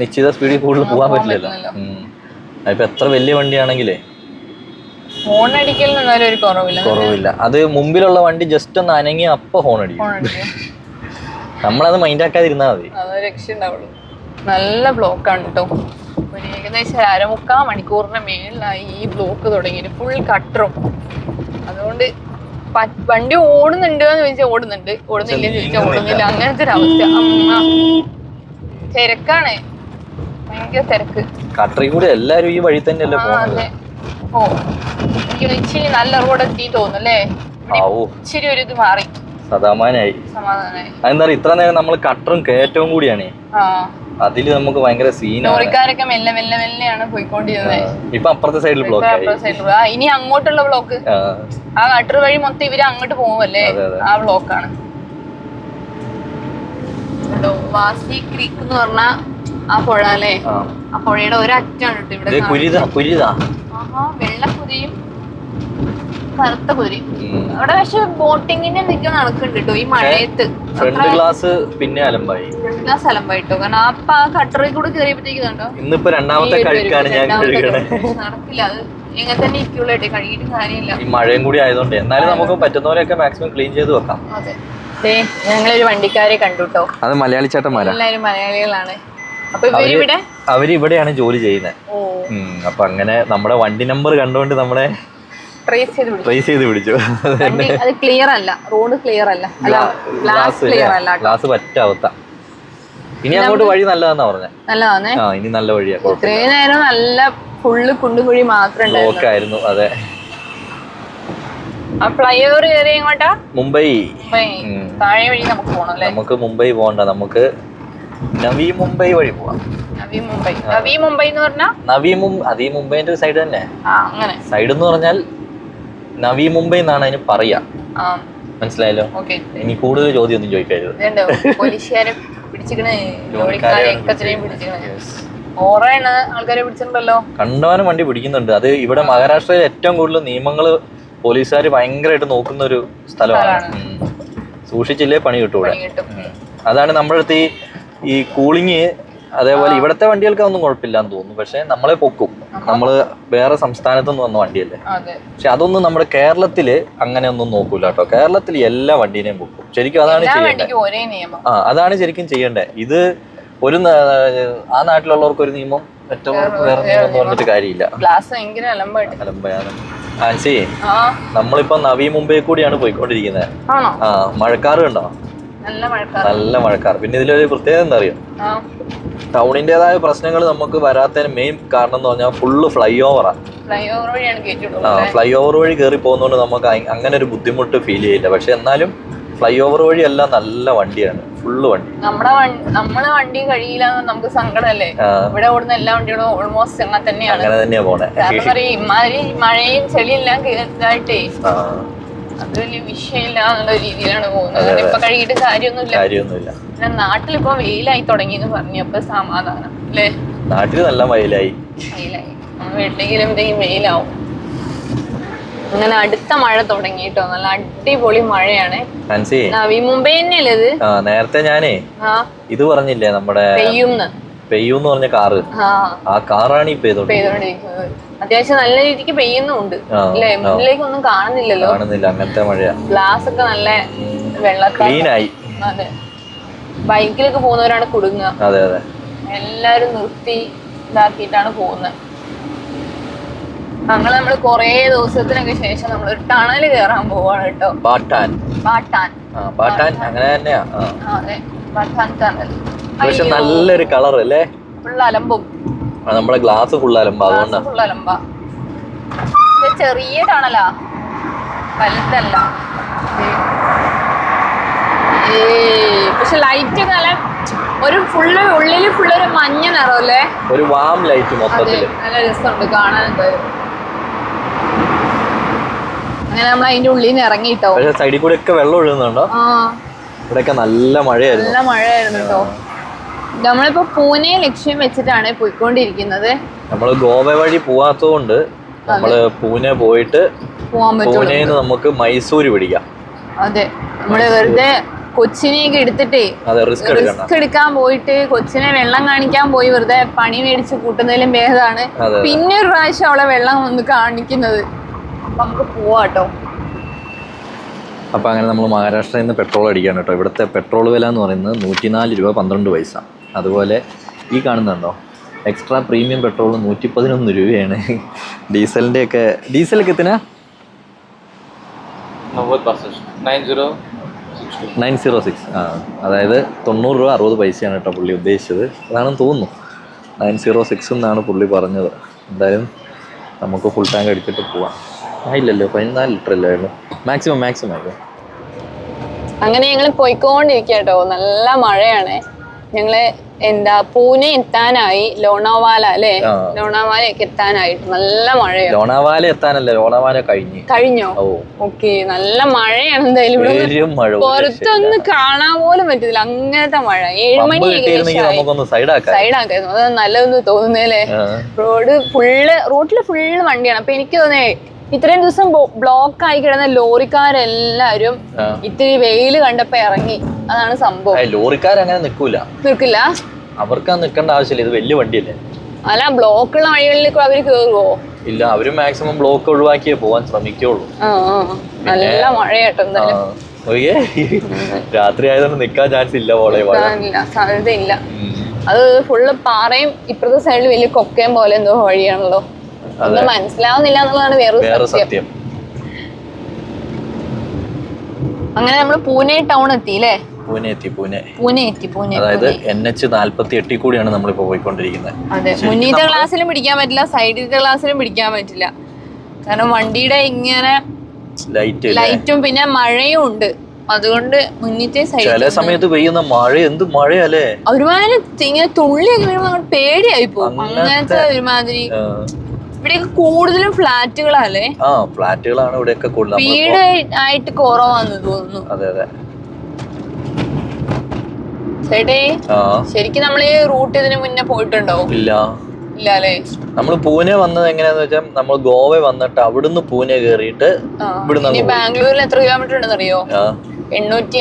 നിശ്ചിത സ്പീഡിൽ കൂടുതൽ പോകാൻ പറ്റില്ലല്ലോ. അതിപ്പോ എത്ര വലിയ വണ്ടിയാണെങ്കിലേ? എന്നാലും ഒരു കുറവില്ല. കുറവില്ല. അത് മുമ്പിലുള്ള വണ്ടി ജസ്റ്റ് ഒന്ന് അനങ്ങി അപ്പൊ ഹോൺ അടിക്കും നമ്മളത് മൈൻഡ് ആക്കാതിരുന്നാ മതി. നല്ല ബ്ലോക്ക് ആണ് നല്ല ബ്ലോക്കാണ് കേട്ടോ ഏകദേശം അരമുക്കാൽ മണിക്കൂറിന് മേളിലായി ഈ ബ്ലോക്ക് തുടങ്ങിയിട്ട് ഫുൾ കട്ടറും അതുകൊണ്ട് വണ്ടി ഓടുന്നുണ്ട് എന്ന് ചോദിച്ചാൽ ഓടുന്നുണ്ട്. ഓടുന്നില്ലെന്ന് ചോദിച്ചാൽ ഓടുന്നില്ല. അങ്ങനത്തെ ഒരു അവസ്ഥ. അമ്മ. തിരക്കാണ്. ഭയങ്കര തിരക്ക്. കട്ടറി കൂടി എല്ലാരും ഈ വഴി തന്നെയല്ലേ പോകുന്നത് ഓ എനിക്ക് ഇച്ചിരി നല്ല റോഡ് എത്തി തോന്നുന്നല്ലേ? ഇച്ചിരി ഒരു ഇത് മാറി. അതെന്താ പറയുക ഇത്ര നേരം നമ്മൾ കട്ടറും കയറ്റവും കൂടിയാണ്. അതിൽ നമുക്ക് ഭയങ്കര സീനാണ് മെല്ലെ മെല്ലെ മെല്ലെയാണ് പോയിക്കൊണ്ടിരുന്നത് ഇപ്പൊ അപ്പുറത്തെ സൈഡിൽ ബ്ലോക്ക് ഇനി അങ്ങോട്ടുള്ള ബ്ലോക്ക് ആ, കട്ടർ വഴി മൊത്തം ഇവർ അങ്ങോട്ട് അതെ. ആ ബ്ലോക്കാണ് വാസി ക്രീക്ക് എന്ന് പറഞ്ഞ ആ പുഴ അല്ലേ? ആ. പുഴയുടെ ഒരറ്റാണ് കേട്ടോ ഇവിടെ. കുരിതാ കുരിതാ? ആഹാ വെള്ള കുതിരയും കറുത്ത കുതിരയും അവിടെ പക്ഷെ ബോട്ടിങ്ങിന് എന്തൊക്കെയോ നടക്കുന്നുണ്ട് കേട്ടോ ഈ മഴയത്ത്. ഫ്രണ്ട് ഗ്ലാസ് പിന്നെ അലമ്പായി. ഫ്രണ്ട് സ്ഥലം അലമ്പായിട്ടോ? കാരണം അപ്പൊ ആ കട്ടറിൽ കൂടെ കയറിയപ്പോഴത്തേക്ക് കണ്ടോ? ഇന്നിപ്പോ രണ്ടാമത്തെ കഴുക്കാണ് ഞാൻ നടക്കില്ല. അത് ഇങ്ങനെ തന്നെ ഇരിക്കുള്ളൂ കഴുകിയിട്ട് കാര്യമില്ല. ഈ മഴയും കൂടി ആയതുകൊണ്ട്. എന്നാലും നമുക്ക് പറ്റുന്നവരെയൊക്കെ മാക്സിമം ക്ലീൻ ചെയ്ത് വെക്കാം. അതെ. ഞങ്ങളൊരു വണ്ടിക്കാരെ കണ്ടു കേട്ടോ അത് മലയാളി ചേട്ടന്മാരാണ് എല്ലാരും മലയാളികളാണ്. അവർ ഇവിടെയാണ് ജോലി ചെയ്യുന്നത് അപ്പൊ അങ്ങനെ നമ്മുടെ വണ്ടി നമ്പർ കണ്ടുകൊണ്ട് നമ്മളെ ട്രേസ് ചെയ്ത് പിടിച്ചു അത് ക്ലിയർ അല്ല. റോഡ് ക്ലിയർ അല്ല. ഗ്ലാസ് ക്ലിയർ അല്ല. ഗ്ലാസ് പറ്റാവത്ത. ഇനി അങ്ങോട്ട് വഴി നല്ലതാന്നാ പറഞ്ഞേ. നല്ലതാന്നേ? ആ ഇനി നല്ല വഴിയാ. ഇത്രയും നേരം നല്ല ഫുള്ള് കുണ്ടും കുഴി മാത്രം ഉണ്ടായിരുന്നു. ബ്ലോക്ക് ആയിരുന്നു അതെ. ആ ഫ്ലൈ കയറി എങ്ങോട്ടാ? മുംബൈ. മുംബൈ. താഴെ വഴി നമുക്ക് പോകണം നമുക്ക് മുംബൈ പോകണ്ട നമുക്ക് നവി മുംബൈ വഴി പോവാം. നവി മുംബൈ. നവി മുംബൈ എന്ന് പറഞ്ഞാ? നവി മുംബൈ അത് ഈ മുംബൈന്റെ സൈഡ് തന്നെ. അങ്ങനെ. സൈഡ് എന്ന് പറഞ്ഞാൽ നവി മുംബൈ എന്നാണ് അതിന് പറയാ. മനസ്സിലായല്ലോ? ഇനി കൂടുതൽ ചോദ്യം ഒന്നും ചോദിക്കരുത് പോലീസുകാരെ പിടിച്ചിക്കണേ ആൾക്കാരെ പിടിച്ചിട്ടുണ്ടല്ലോ. കണ്ടവാനും വണ്ടി പിടിക്കുന്നുണ്ട്. അത് ഇവിടെ മഹാരാഷ്ട്രയിൽ ഏറ്റവും കൂടുതൽ നിയമങ്ങൾ പോലീസുകാർ ഭയങ്കരമായിട്ട് നോക്കുന്ന ഒരു സ്ഥലമാണ്. സൂക്ഷിച്ചില്ലേ പണി കിട്ടൂടെ. അതാണ് നമ്മുടെ അടുത്ത് ഈ ഈ കൂളിങ് അതേപോലെ ഇവിടത്തെ വണ്ടികൾക്ക് ഒന്നും കുഴപ്പമില്ലാന്ന് തോന്നുന്നു. പക്ഷെ നമ്മളെ പൊക്കും. നമ്മൾ വേറെ സംസ്ഥാനത്ത് നിന്ന് വന്ന വണ്ടിയല്ലേ? പക്ഷെ അതൊന്നും നമ്മുടെ കേരളത്തിൽ അങ്ങനെ ഒന്നും നോക്കൂല കേട്ടോ. കേരളത്തിൽ എല്ലാ വണ്ടീനെയും പൊക്കും. ശരിക്കും അതാണ് ചെയ്യേണ്ടത്. ആ അതാണ് ശരിക്കും ചെയ്യേണ്ടത്. ഇത് ഒരു ആ നാട്ടിലുള്ളവർക്ക് ഒരു നിയമം മറ്റവർക്ക് വേറെ നിയമം എന്ന് പറഞ്ഞിട്ട് കാര്യമില്ല. ആൻസി നമ്മളിപ്പോ നവി മുംബൈ കൂടിയാണ് പോയിക്കൊണ്ടിരിക്കുന്നത്. ആ മഴക്കാറ് കണ്ടോ? നല്ല മഴക്കാർ പിന്നെ ഇതിലൊരു പ്രത്യേകത എന്താ അറിയാം ടൗണിന്റേതായ പ്രശ്നങ്ങൾ നമുക്ക് വരാത്തതിന് മെയിൻ കാരണം എന്ന് പറഞ്ഞാൽ ഫുള്ള് ഫ്ലൈ ഓവറാ ആ. ഫ്ലൈ ഓവർ വഴി കയറി പോകുന്നതുകൊണ്ട് നമുക്ക് അങ്ങനെ ഒരു ബുദ്ധിമുട്ട് ഫീൽ ചെയ്യില്ല. പക്ഷെ എന്നാലും ഫ്ലൈ ഓവർ വഴി എല്ലാം നല്ല വണ്ടിയാണ്. ഫുള്ള് വണ്ടി. നമ്മുടെ വണ്ടി വണ്ടി കഴിയില്ല നമുക്ക് സങ്കടമല്ലേ? ഇവിടെ ഓടുന്ന എല്ലാ വണ്ടികളും ഓൾമോസ്റ്റ് അങ്ങനെ തന്നെയാണ്. അങ്ങനെ തന്നെയാ പോണേ. ഇമാതിരി മഴയും ചെളിയെല്ലാം കേട്ടായിട്ടേ അത് വലിയ വിഷയമില്ല എന്നുള്ള രീതിയിലാണ് പോകുന്നത്. ഇപ്പൊ കഴുകിയിട്ട് കാര്യമൊന്നുമില്ല. കാര്യമൊന്നുമില്ല. പിന്നെ നാട്ടിലിപ്പോ വെയിലായി തുടങ്ങി എന്ന് പറഞ്ഞപ്പോ സമാധാനം അല്ലേ? നാട്ടിൽ നല്ല വയലായി വെയിലായി വീട്ടിലെങ്കിലും എന്തെങ്കിലും വെയിലാവും. അങ്ങനെ അടുത്ത മഴ തുടങ്ങിട്ടോ നല്ല അടിപൊളി മഴയാണ്. മുംബൈ തന്നെയല്ലേ ഇത് നേരത്തെ ഞാനേ ഇത് പറഞ്ഞില്ലേ നമ്മുടെ പെയ്യുന്ന്. പെയ്യൂന്ന് പറഞ്ഞ കാറ്. ആ. കാറാണ് ഈ പെയ്തോണ്ട് പെയ്തോണ്ടിരിക്കുന്നത്. അത്യാവശ്യം നല്ല രീതിക്ക് പെയ്യുന്നുണ്ട്. അല്ലേ. മുന്നിലേക്കൊന്നും കാണുന്നില്ലല്ലോ. കാണുന്നില്ല അങ്ങനത്തെ മഴയാ. ഗ്ലാസ് ഒക്കെ നല്ല വെള്ളത്താൽ അതെ. ബൈക്കിലൊക്കെ പോകുന്നവരാണ് കുടുങ്ങുക. അതെ അതെ. എല്ലാരും നിർത്തി ഇതാക്കിയിട്ടാണ് പോകുന്നത് ഞങ്ങൾ നമ്മൾ കൊറേ ദിവസത്തിനൊക്കെ ശേഷം നമ്മൾ ഒരു ടണൽ കയറാൻ പോവാണ് കേട്ടോ. ബാട്ടാൻ. ബാട്ടാൻ. അങ്ങനെ തന്നെയാ. അതെ. ബാട്ടാൻ ടണൽ പക്ഷെ നല്ലൊരു കളർ അല്ലേ ഫുൾ അലമ്പും. ആ, നമ്മുടെ ഗ്ലാസ് ഫുൾ അലമ്പ അതുകൊണ്ടാ. ഫുൾ അലമ്പ. ഇത് ചെറിയ ടണലാ വലുതല്ല. പക്ഷെ ലൈറ്റ് നല്ല ഒരു ഫുള്ള് ഉള്ളിൽ ഫുള്ള് ഒരു മഞ്ഞ നിറമല്ലേ? ഒരു വാം ലൈറ്റ് മൊത്തത്തിൽ നല്ല രസമുണ്ട് കാണാനൊക്കെ അങ്ങനെ നമ്മൾ അതിന്റെ ഉള്ളിൽ നിന്ന് ഇറങ്ങിട്ടോ. പക്ഷെ സൈഡിൽ കൂടെ ഒക്കെ വെള്ളം ഒഴുകുന്നുണ്ടോ? ഇവിടെയൊക്കെ നല്ല മഴയായിരുന്നു. നല്ല മഴയായിരുന്നു കേട്ടോ നമ്മളിപ്പോ പൂനെ ലക്ഷ്യം വെച്ചിട്ടാണ് പോയിക്കൊണ്ടിരിക്കുന്നത്. നമ്മൾ ഗോവ വഴി പോവാത്തതുകൊണ്ട് നമ്മൾ പൂനെ പോയിട്ട് പൂനെന്ന് നമുക്ക് മൈസൂര് പിടിക്കാം. അതെ. നമ്മൾ വെറുതെ കൊച്ചിനെയൊക്കെ എടുത്തിട്ടേ റിസ്ക് എടുക്കാൻ പോയിട്ട് കൊച്ചിനെ വെള്ളം കാണിക്കാൻ പോയി വെറുതെ പണി മേടിച്ച് കൂട്ടുന്നതിലും ഭേദമാണ്. പിന്നെ ഒരു പ്രാവശ്യം അവളെ വെള്ളം ഒന്ന് കാണിക്കുന്നത്. അപ്പൊ നമുക്ക് പോവാട്ടോ. അപ്പോൾ അങ്ങനെ നമ്മൾ മഹാരാഷ്ട്രയിൽ നിന്ന് പെട്രോൾ അടിക്കാണ് കേട്ടോ. ഇവിടുത്തെ പെട്രോൾ വില എന്ന് പറയുന്നത് നൂറ്റിനാല് രൂപ പന്ത്രണ്ട് പൈസ. അതുപോലെ ഈ കാണുന്നുണ്ടോ എക്സ്ട്രാ പ്രീമിയം പെട്രോൾ നൂറ്റി പതിനൊന്ന് രൂപയാണ്. ഡീസലിന്റെ ഒക്കെ ഡീസലൊക്കെ എത്തിനാ? നയൻ സീറോ സിക്സ് ആ അതായത് തൊണ്ണൂറ് രൂപ അറുപത് പൈസയാണ് കേട്ടോ പുള്ളി ഉദ്ദേശിച്ചത്. അതാണെന്ന് തോന്നുന്നു. നയൻ സീറോ സിക്സ് എന്നാണ് പുള്ളി പറഞ്ഞത്. എന്തായാലും നമുക്ക് ഫുൾ ടാങ്ക് അടിച്ചിട്ട് പോവാം. ആ ഇല്ലല്ലോ പതിനാല് ലിറ്റർ അല്ലായിരുന്നു മാക്സിമം മാക്സിമം അങ്ങനെ ഞങ്ങൾ പോയിക്കൊണ്ടിരിക്കുക നല്ല മഴയാണേ. ഞങ്ങൾ എന്താ പൂനെ എത്താനായി ലോണാവാല അല്ലേ. ലോണാവാലയൊക്കെ എത്താനായിട്ട് നല്ല മഴയാണ് ലോണാവാല എത്താനല്ലേ? ലോണാവാല കഴിഞ്ഞു. കഴിഞ്ഞോ? ഓക്കെ നല്ല മഴയാണ് എന്തായാലും പുറത്തൊന്ന് കാണാൻ പോലും പറ്റില്ല അങ്ങനത്തെ മഴ. ഏഴുമണി സൈഡാക്കായിരുന്നു. അത് നല്ലതെന്ന് തോന്നുന്നല്ലേ റോഡ് ഫുള്ള് റോഡിൽ ഫുള്ള് വണ്ടിയാണ്. അപ്പൊ എനിക്ക് തോന്നേ ഇത്രയും ദിവസം ബ്ലോക്ക് ആയി കിടന്ന ലോറിക്കാരെല്ലാരും. ഇത്തിരി വെയിൽ കണ്ടപ്പോ ഇറങ്ങി. അതാണ് സംഭവം. ലോറിക്കാർ അങ്ങനെ നിൽക്കൂല നിൽക്കില്ല അവർക്ക് നിൽക്കേണ്ട ആവശ്യമില്ല. ഇത് വലിയ വണ്ടിയല്ലേ? അല്ല ബ്ലോക്ക് ഉള്ള വഴികളിലേക്ക് അവർ കേറുവോ? ഇല്ല അവർ മാക്സിമം ബ്ലോക്ക് ഒഴിവാക്കിയേ പോവാൻ ശ്രമിക്കുള്ളൂ. നല്ല മഴയാട്ടോ രാത്രി ആയതുകൊണ്ട് നിക്കാൻ ചാൻസ് ഇല്ല പോളെ ഇല്ല സാധ്യതയില്ല. അത് ഫുള്ള് പാറയും ഇപ്പുറത്തെ സൈഡിൽ വലിയ കൊക്കയും പോലെ എന്തോ വഴിയാണല്ലോ. ഒന്നും മനസ്സിലാവുന്നില്ല എന്നുള്ളതാണ് വേറെ സത്യം. സത്യം. അങ്ങനെ നമ്മൾ പൂനെ ടൗൺ എത്തി അല്ലേ പൂനെ എത്തി പൂനെ. പൂനെ എത്തി പൂനെ അതായത്. എൻ എച്ച് നാല്പത്തി എട്ടിൽ കൂടിയാണ് നമ്മളിപ്പോ പോയിക്കൊണ്ടിരിക്കുന്നത്. അതെ മുന്നീത്തെ ക്ലാസ്സിലും പിടിക്കാൻ പറ്റില്ല സൈഡിലത്തെ ക്ലാസ്സിലും പിടിക്കാൻ പറ്റില്ല. കാരണം വണ്ടിയുടെ ഇങ്ങനെ ലൈറ്റ് ലൈറ്റും പിന്നെ മഴയും ഉണ്ട്. അതുകൊണ്ട് മുന്നത്തെ ചില സമയത്ത് പെയ്യുന്ന മഴ എന്ത് മഴയല്ലേ? ഒരുമാതിരി ഇങ്ങനെ തുള്ളിയൊക്കെ വരുമ്പോ അങ്ങോട്ട് പേടിയായി പോകും അങ്ങനത്തെ- ഒരുമാതിരി. ഇവിടെയൊക്കെ കൂടുതലും ഫ്ലാറ്റുകളല്ലേ ആ ഫ്ലാറ്റുകളാണ് ഇവിടെയൊക്കെ കൂടുതൽ നമ്മൾ വീട് ആയിട്ട് കുറവാന്ന് തോന്നുന്നു. അതെ അതെ. ചേട്ടേ ശരിക്കും നമ്മൾ ഈ റൂട്ട് ഇതിന് മുന്നേ പോയിട്ടുണ്ടോ? ഇല്ല. നമ്മൾ പൂനെ വന്നത് എങ്ങനെയാന്ന് വെച്ചാൽ നമ്മൾ ഗോവ വന്നിട്ട് അവിടുന്ന് പൂനെ കേറിയിട്ട്. ഇവിടുന്ന്. ബാംഗ്ലൂരിൽ എത്ര കിലോമീറ്റർ ഉണ്ടെന്ന് അറിയോ എണ്ണൂറ്റി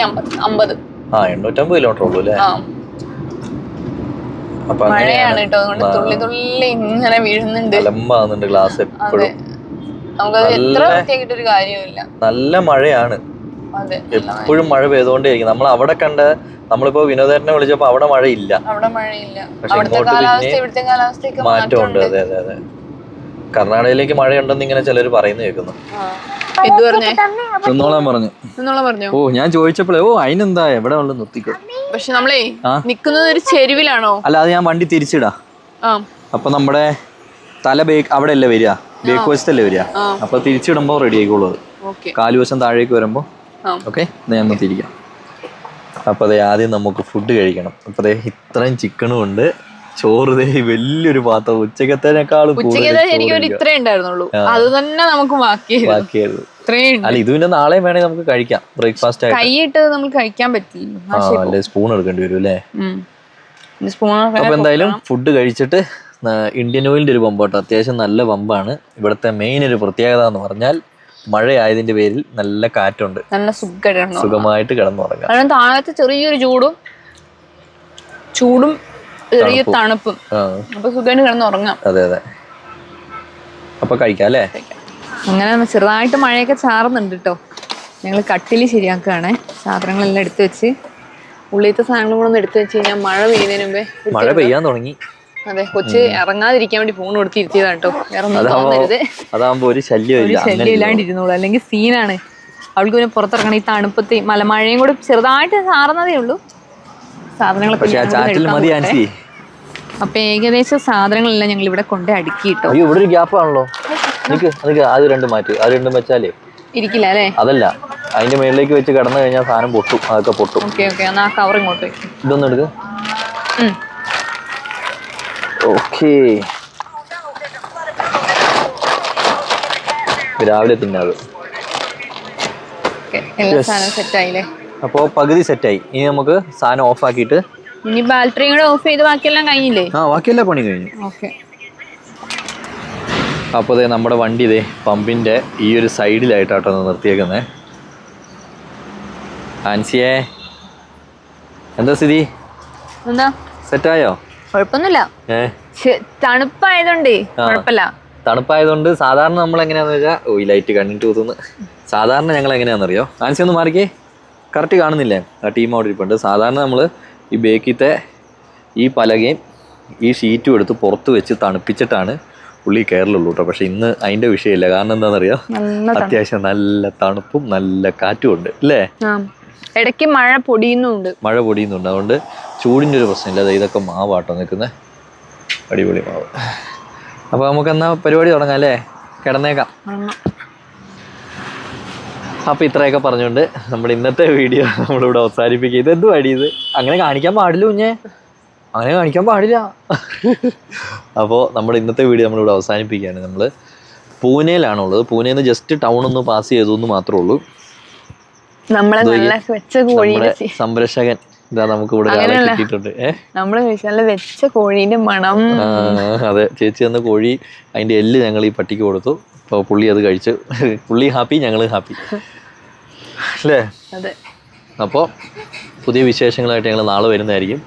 അമ്പത്. ആ എണ്ണൂറ്റമ്പത് കിലോമീറ്റർ ഉള്ളു അല്ലേ? മഴയാണ് അങ്ങനെയാണ്. കേട്ടോ അതുകൊണ്ട് തുള്ളി തുള്ളി ഇങ്ങനെ വീഴുന്നുണ്ട്. അലമ്പാകുന്നുണ്ട് ഗ്ലാസ് എപ്പോഴും. നമുക്കത് എത്ര നല്ല- വൃത്തിയാക്കിട്ടൊരു കാര്യമില്ല നല്ല മഴയാണ്. എപ്പോഴും മഴ പെയ്തുകൊണ്ടേയിരിക്കും. നമ്മൾ അവിടെ കണ്ട നമ്മളിപ്പോ വിനോദേട്ടനെ വിളിച്ചപ്പോ അവിടെ മഴയില്ല. അവിടെ മഴയില്ല. പക്ഷെ ഇങ്ങോട്ട് പിന്നെ മാറ്റമുണ്ട്. അതെ അതെ അതെ. കർണാടകയിലേക്ക് മഴയുണ്ടെന്ന് ഇങ്ങനെ ചിലർ പറയുന്നു കേൾക്കുന്നു. ഇത് പറഞ്ഞേ? ചെന്നോളാൻ പറഞ്ഞു. ഓ ഞാൻ ചോദിച്ചപ്പോഴേ ഓ അതിനെന്താ? എവിടെ ഉള്ളു നിർത്തിക്കോ? പക്ഷെ നമ്മളേ? നിക്കുന്നത് ഒരു ചെരുവിലാണോ? അല്ല അത് ഞാൻ വണ്ടി തിരിച്ചിടാ. അപ്പൊ നമ്മുടെ തല ബേക്ക് അവിടെ അല്ലേ വരിക? ബേക്ക് വശത്തല്ലേ വരിക. അപ്പൊ തിരിച്ചിടുമ്പോ റെഡി ആയിക്കോളൂ അത്. കാലുവശം താഴേക്ക് വരുമ്പോ. ഓക്കെ? ഞാൻ തിരിക്കാം. അപ്പോൾ അതെ ആദ്യം നമുക്ക് ഫുഡ് കഴിക്കണം. അപ്പോൾ അതെ ഇത്രയും ചിക്കനും ഉണ്ട്. ചോറ് ദേ വലിയൊരു പാത്രം. ഉണ്ടായിരുന്നുള്ളൂ. അത് തന്നെ നമുക്ക് ബാക്കിയായിരുന്നു. അല്ല ഇത് പിന്നെ നാളെ വേണേ നമുക്ക് കഴിക്കാം. ബ്രേക്ക്ഫാസ്റ്റ് ആയിട്ട്. കൈയിട്ട് നമുക്ക് കഴിക്കാൻ പറ്റില്ല സ്പൂൺ എടുക്കേണ്ടി വരും അല്ലേ? അപ്പൊ എന്തായാലും ഫുഡ് കഴിച്ചിട്ട് ഇന്ത്യൻ ഓയിലിന്റെ ഒരു പമ്പോട്ടോ അത്യാവശ്യം നല്ല പമ്പാണ്. ഇവിടുത്തെ മെയിൻ ഒരു പ്രത്യേകത എന്ന് പറഞ്ഞാൽ മഴയായതിന്റെ പേരിൽ നല്ല കാറ്റുണ്ട്. നല്ല സുഖമായിട്ട് സുഖമായിട്ട് കിടന്നുറങ്ങാം കാരണം താഴത്തെ ചെറിയൊരു ചൂടും ചൂടും ചെറിയ തണുപ്പും. അപ്പൊ സുഖമായിട്ട് കിടന്ന് ഉറങ്ങാം. അതെ അതെ. അപ്പൊ കഴിക്കാം അല്ലേ? അങ്ങനെ ചെറുതായിട്ട് മഴയൊക്കെ ചാറുന്നുണ്ട് കേട്ടോ ഞങ്ങൾ കട്ടിൽ ശരിയാക്കുകയാണ്. സാധനങ്ങളെല്ലാം എടുത്തു വെച്ച്. ഉള്ളിലത്തെ സാധനങ്ങളും കൂടെ ഒന്ന് എടുത്തു വെച്ച് കഴിഞ്ഞാൽ മഴ പെയ്യുന്നതിന് മുമ്പേ മഴ പെയ്യാൻ തുടങ്ങി. അതെ കൊച്ച് ഇറങ്ങാതിരിക്കാൻ വേണ്ടി ഫോൺ കൊടുത്തിരുത്തിയതാണ് കേട്ടോ. തോന്നരുത് അതാവുമ്പോ ഒരു ശല്യം ഇല്ലാണ്ടിരുന്നോളൂ. അല്ലെങ്കിൽ സീനാണ് അവൾക്ക് പിന്നെ പുറത്തിറങ്ങണം ഈ തണുപ്പത്തെ മലമഴയും കൂടെ ചെറുതായിട്ട് സാറുന്നതേ ഉള്ളൂ. സാധനങ്ങളൊക്കെ അപ്പൊ ഏകദേശം സാധനങ്ങളെല്ലാം ഞങ്ങൾ ഇവിടെ കൊണ്ട് അടുക്കി കിട്ടോ അയ്യോ ഇവിടെ ഒരു ഗ്യാപ്പ് ആണല്ലോ. അത് രണ്ടും മാറ്റി അത് രണ്ടും വെച്ചാലേ ഇരിക്കില്ല അല്ലേ? അതല്ല അതിന്റെ മേളിലേക്ക് വെച്ച് കടന്നു കഴിഞ്ഞാൽ സാധനം പൊട്ടും അതൊക്കെ പൊട്ടും. ഓക്കെ ഓക്കെ എന്നാ കവർ ഇങ്ങോട്ട് ഇതൊന്നും എടുക്ക്. ഉം. ഓക്കേ. രാവിലെ തിന്നാത് അപ്പോ പകുതി സെറ്റായി. ഇനി നമുക്ക് സാധനം ഓഫ് ആക്കിയിട്ട് ഇനി ബാറ്ററിയും കൂടെ ഓഫ് ചെയ്ത് ബാക്കിയെല്ലാം കഴിഞ്ഞില്ലേ? ആ ബാക്കിയെല്ലാം പണി കഴിഞ്ഞു. ഓക്കെ. അപ്പോൾ ദേ നമ്മുടെ വണ്ടി ഇതേ പമ്പിന്റെ ഈ ഒരു സൈഡിലായിട്ടാട്ടോ നിർത്തിയേക്കുന്നത് ആൻസിയേ എന്താ സ്ഥിതി? എന്താ? സെറ്റായോ? കുഴപ്പമൊന്നുമില്ല. തണുപ്പായതുകൊണ്ടേ കുഴപ്പമില്ല. തണുപ്പായതുകൊണ്ട് സാധാരണ നമ്മൾ എങ്ങനെയാന്ന് വെച്ചാൽ ഓ ഈ ലൈറ്റ് കണ്ണിട്ട് കൂത്തുന്നു സാധാരണ ഞങ്ങൾ എങ്ങനെയാണെന്നറിയോ ആൻസി ഒന്ന് മാറിക്കേ. കറക്റ്റ് കാണുന്നില്ലേ? ആ ടീം അവിടെ ഇരിപ്പുണ്ട്. സാധാരണ നമ്മൾ ഈ ബേക്കിത്തെ ഈ പലകയും ഈ ഷീറ്റും എടുത്ത് പുറത്ത് വെച്ച് തണുപ്പിച്ചിട്ടാണ് ഉള്ളി കയറലുള്ളൂ കേട്ടോ പക്ഷെ ഇന്ന് അതിന്റെ വിഷയമില്ല. കാരണം എന്താണെന്നറിയോ അത്യാവശ്യം നല്ല തണുപ്പും നല്ല കാറ്റും ഉണ്ട്. അല്ലേ ഇടയ്ക്ക് മഴ പൊടിയുന്നുണ്ട്. മഴ പൊടിയുന്നുണ്ട്. അതുകൊണ്ട് ചൂടിന്റെ ഒരു പ്രശ്നമില്ല. അതായത് ഇതൊക്കെ മാവാട്ടോ നിൽക്കുന്നത് അടിപൊളി മാവ്. അപ്പോൾ നമുക്ക് എന്നാ പരിപാടി തുടങ്ങാം അല്ലേ? കിടന്നേക്കാം. അപ്പൊ അപ്പോൾ ഇത്രയൊക്കെ പറഞ്ഞുകൊണ്ട് നമ്മുടെ ഇന്നത്തെ വീഡിയോ നമ്മളിവിടെ അവസാനിപ്പിക്കുക. ഇതെന്ത് വഴി ഇത്? അങ്ങനെ കാണിക്കാൻ പാടില്ല കുഞ്ഞേ. അങ്ങനെ കാണിക്കാൻ പാടില്ല. അപ്പോൾ നമ്മൾ ഇന്നത്തെ വീഡിയോ നമ്മളിവിടെ അവസാനിപ്പിക്കുകയാണ്. നമ്മൾ പൂനെയിലാണുള്ളത്. പൂനെയിൽ നിന്ന് ജസ്റ്റ് ടൗൺ ഒന്ന് പാസ് ചെയ്തു എന്ന് മാത്രമേ ഉള്ളൂ. നമ്മളെ നല്ല വെച്ച കോഴിയുടെ സംരക്ഷകൻ ഇതാ നമുക്ക് ഇവിടെ. കിട്ടിയിട്ടുണ്ട്. നമ്മൾ നല്ല വെച്ച കോഴീന്റെ മണം. അതെ. ചേച്ചി തന്ന കോഴി അതിന്റെ എല്ല് ഞങ്ങൾ ഈ പട്ടിക്ക് കൊടുത്തു. അപ്പോൾ പുള്ളി അത് കഴിച്ചു. പുള്ളി ഹാപ്പി ഞങ്ങൾ ഹാപ്പി. അല്ലേ? അതെ. അപ്പോൾ പുതിയ വിശേഷങ്ങളായിട്ട് ഞങ്ങൾ നാളെ വരുന്നതായിരിക്കും.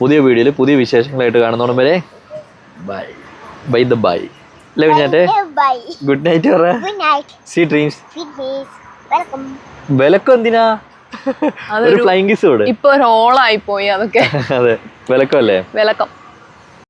പുതിയ വീഡിയോയിൽ പുതിയ വിശേഷങ്ങളായിട്ട് കാണുന്നോണം വരെ ബൈ. By the bye. അല്ലേ കുഞ്ഞാറ്റെ? ഗുഡ് നൈറ്റ് പറ. Good night. Sweet dreams welcome വിലക്കം എന്തിനാ ഒരു ഫ്ലൈങ് കിസ് ഇപ്പൊ ഒരു ഓളായി പോയി അതൊക്കെ. അതെ വിലക്കല്ലേ? വിലക്കം.